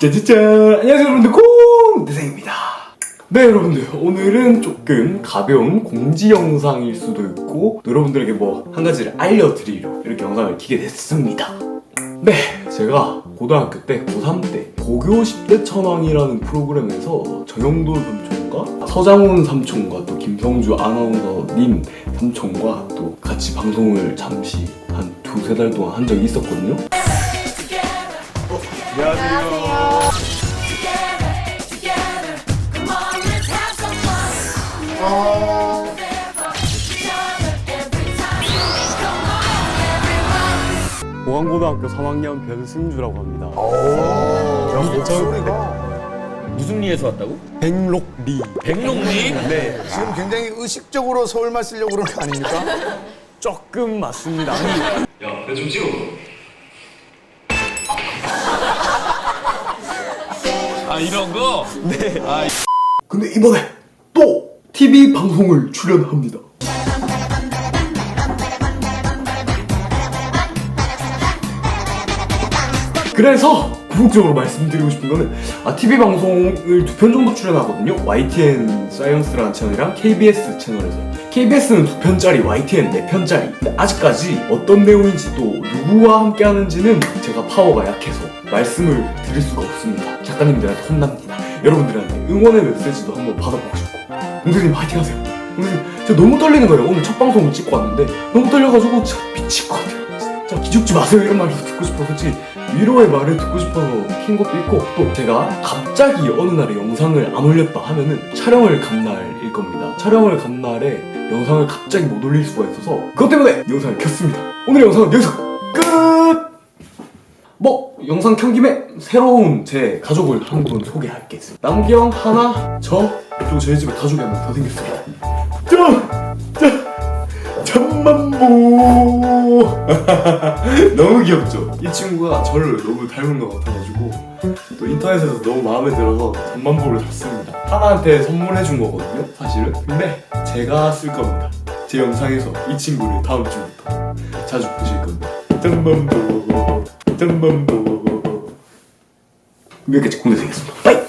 짜자잔. 안녕하세요 여러분들. 콩대생입니다. 네 여러분들. 오늘은 조금 가벼운 공지 영상일 수도 있고 또 여러분들에게 뭐 한 가지를 알려드리려 이렇게 영상을 키게 됐습니다. 네 제가 고등학교 때 고3 때 고교 10대 천왕이라는 프로그램에서 정영돈 삼촌과 서장훈 삼촌과 또 김성주 아나운서님 삼촌과 또 같이 방송을 잠시 한 두세 달 동안 한 적이 있었거든요 보안고등학교 3학년 변승주라고 합니다. 무슨 리에서 왔다고? 백록리. 백록리? 네, 지금 굉장히 의식적으로 서울말 쓰려고 그런 거 아닙니까? 조금 맞습니다. 아니, 아 이런 거? 근데 이번에 또 TV 방송을 출연합니다. 그래서 궁극적으로 말씀드리고 싶은 거는 아, TV 방송을 두 편 정도 출연하거든요. YTN 사이언스라는 채널이랑 KBS 채널에서. KBS는 두 편짜리, YTN 네 편짜리. 근데 아직까지 어떤 내용인지 또 누구와 함께 하는지는 제가 파워가 약해서 말씀을 드릴 수가 없습니다. 작가님들한테 혼납니다. 여러분들한테 응원의 메시지도 한번 받아보고 싶고. 공대님 화이팅 하세요. 공대님, 제가 너무 떨리는 거예요. 오늘 첫 방송을 찍고 왔는데 너무 떨려가지고 진짜 미칠 것 같아요. 진짜 기죽지 마세요 이런 말도 듣고 싶어 솔직히 위로의 말을 듣고 싶어서 킨 것도 있고 또 제가 갑자기 어느 날에 영상을 안 올렸다 하면은 촬영을 간 날일 겁니다 촬영을 간 날에 영상을 갑자기 못 올릴 수가 있어서 그것 때문에 영상을 켰습니다 오늘 영상은 여기서 끝! 뭐 영상 켠 김에 새로운 제 가족을 한 분 소개할겠습니다 남경, 하나, 저 그리고 저희 집에 가족이 한 명 더 생겼습니다 짠! 짠! 잠만보 너무 귀엽죠? 이 친구가 저를 너무 닮은 것 같아가지고 또 인터넷에서 너무 마음에 들어서 잠만보를 샀습니다 하나한테 선물해 준 거거든요 사실은 근데 제가 쓸 겁니다 제 영상에서 이 친구를 다음 주부터 자주 보실 겁니다 잠만보 잠만보 여기까지 공개되겠습니다 빠이